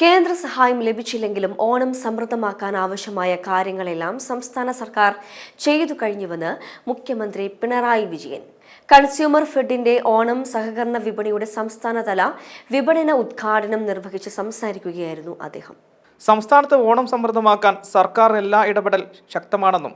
കേന്ദ്ര സഹായം ലഭിച്ചില്ലെങ്കിലും ഓണം സമൃദ്ധമാക്കാൻ ആവശ്യമായ കാര്യങ്ങളെല്ലാം സംസ്ഥാന സർക്കാർ ചെയ്തു കഴിഞ്ഞുവെന്ന് മുഖ്യമന്ത്രി പിണറായി വിജയൻ. കൺസ്യൂമർ ഫെഡിന്റെ ഓണം സഹകരണ വിപണിയുടെ സംസ്ഥാനതല വിപണന ഉദ്ഘാടനം നിർവഹിച്ച് സംസാരിക്കുകയായിരുന്നു അദ്ദേഹം. സംസ്ഥാനത്ത് ഓണം സമൃദ്ധമാക്കാൻ സർക്കാർ എല്ലാ ഇടപെടൽ ശക്തമാണെന്നും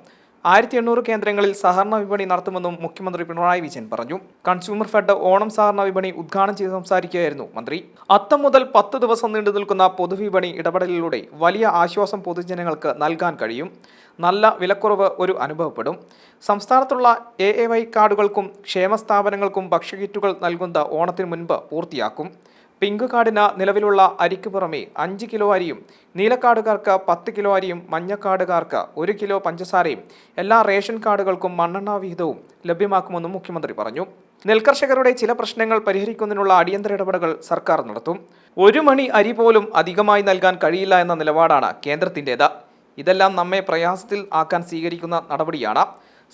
ആയിരത്തി എണ്ണൂറ് കേന്ദ്രങ്ങളിൽ സഹകരണ വിപണി നടത്തുമെന്നും മുഖ്യമന്ത്രി പിണറായി വിജയൻ പറഞ്ഞു. കൺസ്യൂമർ ഫെഡ് ഓണം സഹകരണ വിപണി ഉദ്ഘാടനം ചെയ്ത് സംസാരിക്കുകയായിരുന്നു മന്ത്രി. അത്തം മുതൽ പത്ത് ദിവസം നീണ്ടു നിൽക്കുന്ന പൊതുവിപണി ഇടപെടലിലൂടെ വലിയ ആശ്വാസം പൊതുജനങ്ങൾക്ക് നൽകാൻ കഴിയും. നല്ല വിലക്കുറവ് ഒരു അനുഭവപ്പെടും. സംസ്ഥാനത്തുള്ള എ എ വൈ കാർഡുകൾക്കും ക്ഷേമ സ്ഥാപനങ്ങൾക്കും ഭക്ഷ്യകിറ്റുകൾ നൽകുന്ന ഓണത്തിന് മുൻപ് പൂർത്തിയാക്കും. പിങ്ക് കാർഡിന് നിലവിലുള്ള അരിക്ക് പുറമെ അഞ്ച് കിലോ അരിയും നീലക്കാടുകാർക്ക് പത്ത് കിലോ അരിയും മഞ്ഞക്കാടുകാർക്ക് ഒരു കിലോ പഞ്ചസാരയും എല്ലാ റേഷൻ കാർഡുകൾക്കും മണ്ണെണ്ണ വിഹിതവും ലഭ്യമാക്കുമെന്നും മുഖ്യമന്ത്രി പറഞ്ഞു. നെൽകർഷകരുടെ ചില പ്രശ്നങ്ങൾ പരിഹരിക്കുന്നതിനുള്ള അടിയന്തര ഇടപെടലുകൾ സർക്കാർ നടത്തും. ഒരു മണി അരി പോലും അധികമായി നൽകാൻ കഴിയില്ല എന്ന നിലപാടാണ് കേന്ദ്രത്തിന്റേത്. ഇതെല്ലാം നമ്മെ പ്രയാസത്തിൽ ആക്കാൻ സ്വീകരിക്കുന്ന നടപടിയാണ്.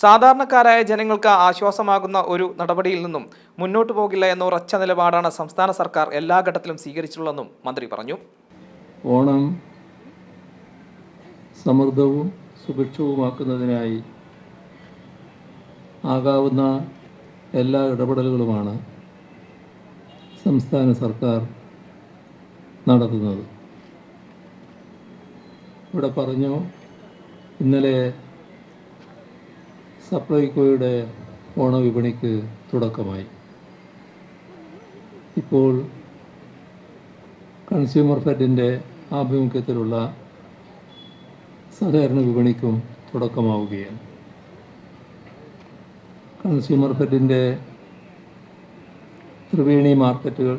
സാധാരണക്കാരായ ജനങ്ങൾക്ക് ആശ്വാസമാകുന്ന ഒരു നടപടിയിൽ നിന്നും മുന്നോട്ടു പോകില്ല എന്ന ഉറച്ച നിലപാടാണ് സംസ്ഥാന സർക്കാർ എല്ലാ ഘട്ടത്തിലും സ്വീകരിച്ചിട്ടുള്ളതെന്നും മന്ത്രി പറഞ്ഞു. ഓണം സമൃദ്ധവും സുഭിക്ഷവുമാക്കുന്നതിനായി ആകാവുന്ന എല്ലാ ഇടപെടലുകളുമാണ് സംസ്ഥാന സർക്കാർ നടത്തുന്നത്. ഇവിടെ പറഞ്ഞു ഇന്നലെ സപ്ലൈകോയുടെ ഓണവിപണിക്ക് തുടക്കമായി. ഇപ്പോൾ കൺസ്യൂമർ ഫെഡിന്റെ ആഭിമുഖ്യത്തിലുള്ള സഹകരണ വിപണിക്കും തുടക്കമാവുകയാണ്. കൺസ്യൂമർ ഫെഡിന്റെ ത്രിവേണി മാർക്കറ്റുകൾ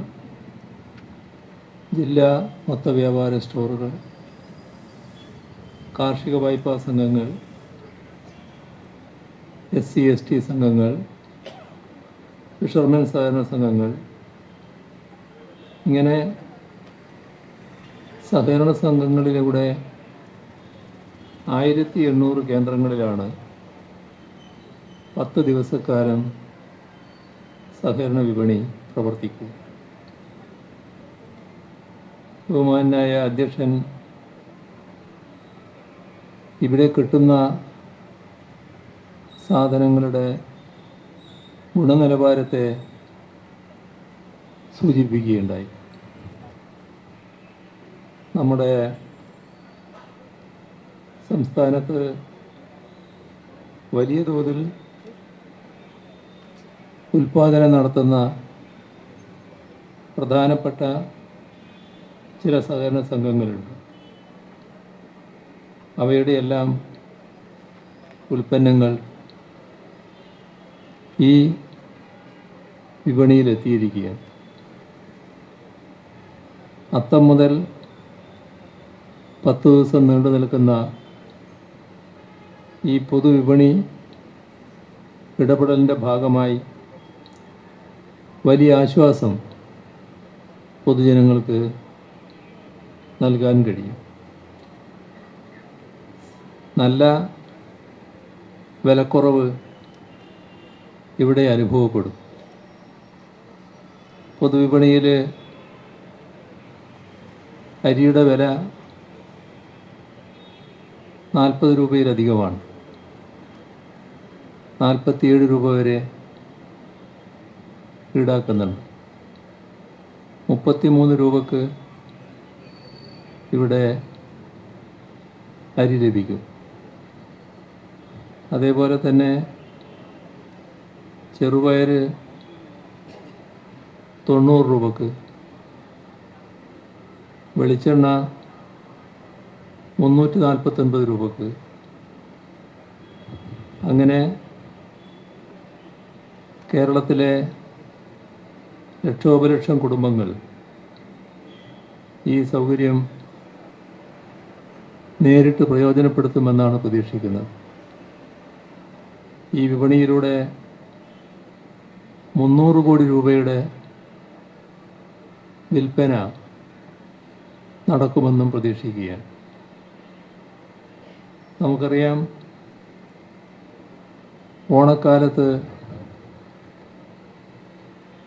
ജില്ലാ മൊത്ത വ്യാപാര സ്റ്റോറുകൾ കാർഷിക വായ്പാ സംഘങ്ങൾ എസ് സി എസ് ടി സംഘങ്ങൾ ഫിഷർമെൻ സഹകരണ സംഘങ്ങൾ ഇങ്ങനെ സഹകരണ സംഘങ്ങളിലൂടെ ആയിരത്തി എണ്ണൂറ് കേന്ദ്രങ്ങളിലാണ് പത്ത് ദിവസക്കാലം സഹകരണ വിപണി പ്രവർത്തിക്കും ബഹുമാനായ അധ്യക്ഷൻ ഇവിടെ കിട്ടുന്ന സാധനങ്ങളുടെ ഗുണനിലവാരത്തെ സൂചിപ്പിക്കുകയുണ്ടായി. നമ്മുടെ സംസ്ഥാനത്ത് വലിയ തോതിൽ ഉൽപാദനം നടത്തുന്ന പ്രധാനപ്പെട്ട ചില സഹകരണ സംഘങ്ങളുണ്ട്. അവയുടെ എല്ലാം ഉൽപ്പന്നങ്ങൾ ഈ വിപണിയിലെത്തിയിരിക്കുകയാണ്. അത്തം മുതൽ പത്ത് ദിവസം നീണ്ടു നിൽക്കുന്ന ഈ പൊതുവിപണി ഇടപെടലിന്റെ ഭാഗമായി വലിയ ആശ്വാസം പൊതുജനങ്ങൾക്ക് നൽകാൻ കഴിയും. നല്ല വിലക്കുറവ് ഇവിടെ അനുഭവപ്പെടും. പൊതുവിപണിയിൽ അരിയുടെ വില നാൽപ്പത് രൂപയിലധികമാണ്. നാൽപ്പത്തിയേഴ് രൂപ വരെ ഈടാക്കുന്നുണ്ട്. മുപ്പത്തിമൂന്ന് രൂപക്ക് ഇവിടെ അരി ലഭിക്കും. അതേപോലെ തന്നെ ചെറുപയർ തൊണ്ണൂറ് രൂപക്ക്. വെളിച്ചെണ്ണ മുന്നൂറ്റി നാൽപ്പത്തൊൻപത് രൂപക്ക്. അങ്ങനെ കേരളത്തിലെ ലക്ഷോപലക്ഷം കുടുംബങ്ങൾ ഈ സൗകര്യം നേരിട്ട് പ്രയോജനപ്പെടുത്തുമെന്നാണ് പ്രതീക്ഷിക്കുന്നത്. ഈ വിപണിയിലൂടെ മുന്നൂറ് കോടി രൂപയുടെ വിൽപ്പന നടക്കുമെന്നും പ്രതീക്ഷിക്കുകയാണ്. നമുക്കറിയാം ഓണക്കാലത്ത്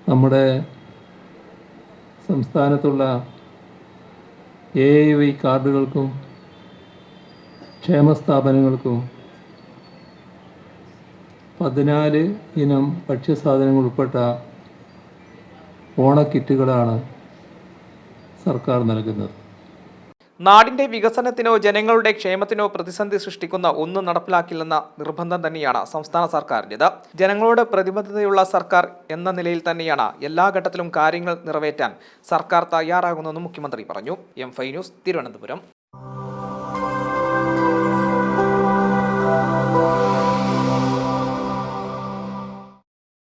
നമ്മുടെ സംസ്ഥാനത്തുള്ള എ ഐ വൈ കാർഡുകൾക്കും ക്ഷേമസ്ഥാപനങ്ങൾക്കും പതിനാല് ഇനം ഭക്ഷ്യസാധനങ്ങൾ ഉൾപ്പെട്ട ഓണക്കിറ്റുകളാണ് സർക്കാർ നൽകുന്നത്. നാടിന്റെ വികസനത്തിനോ ജനങ്ങളുടെ ക്ഷേമത്തിനോ പ്രതിസന്ധി സൃഷ്ടിക്കുന്ന ഒന്നും നടപ്പിലാക്കില്ലെന്ന നിർബന്ധം തന്നെയാണ് സംസ്ഥാന സർക്കാരിന്റെത്. ജനങ്ങളോട് പ്രതിബദ്ധതയുള്ള സർക്കാർ എന്ന നിലയിൽ തന്നെയാണ് എല്ലാ ഘട്ടത്തിലും കാര്യങ്ങൾ നിറവേറ്റാൻ സർക്കാർ തയ്യാറാകുന്നതെന്നും മുഖ്യമന്ത്രി പറഞ്ഞു. എം ഫൈ ന്യൂസ് തിരുവനന്തപുരം.